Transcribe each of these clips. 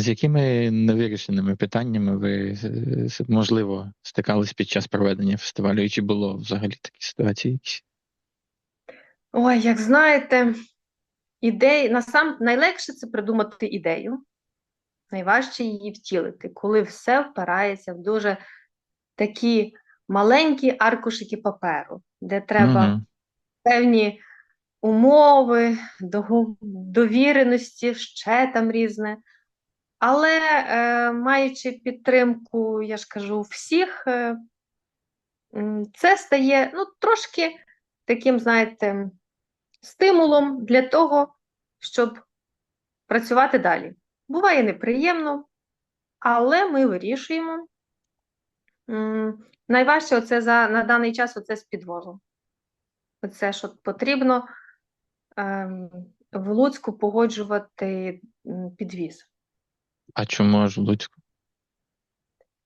з якими невирішеними питаннями ви можливо стикались під час проведення фестивалю? І чи було взагалі такі ситуації? якісь? Ой, як знаєте, ідеї, насам найлегше це придумати ідею, найважче її втілити, коли все впирається в дуже такі маленькі аркушики паперу, де треба Мгм. певні умови, довіреності, ще там різне. Але е, маючи підтримку, я ж кажу, всіх, е, це стає ну, трошки таким, знаєте, стимулом для того, щоб працювати далі. Буває неприємно, але ми вирішуємо. Найважче оце за, на даний час оце з підвозом. Оце, що потрібно ем, в Луцьку погоджувати підвіз. А чому аж в Луцьку?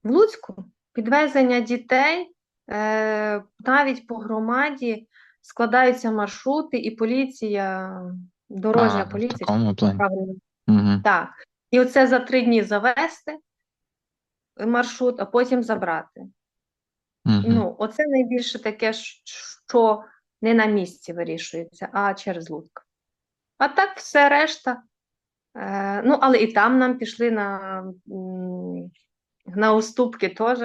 В Луцьку підвезення дітей е, навіть по громаді складаються маршрути, і поліція, дорожня А, в поліція, такому плані. Угу. так. І оце за три дні завести маршрут, а потім забрати. Угу. Ну, оце найбільше таке, що не на місці вирішується, а через Луцьк. А так все решта. Е, ну, але і там нам пішли на, на уступки теж.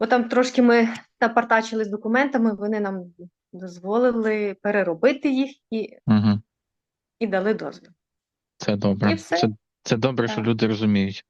Бо там трошки ми напартачили з документами, вони нам дозволили переробити їх і, Угу. і дали дозвіл. Це добре. Це, це добре, що люди розуміють.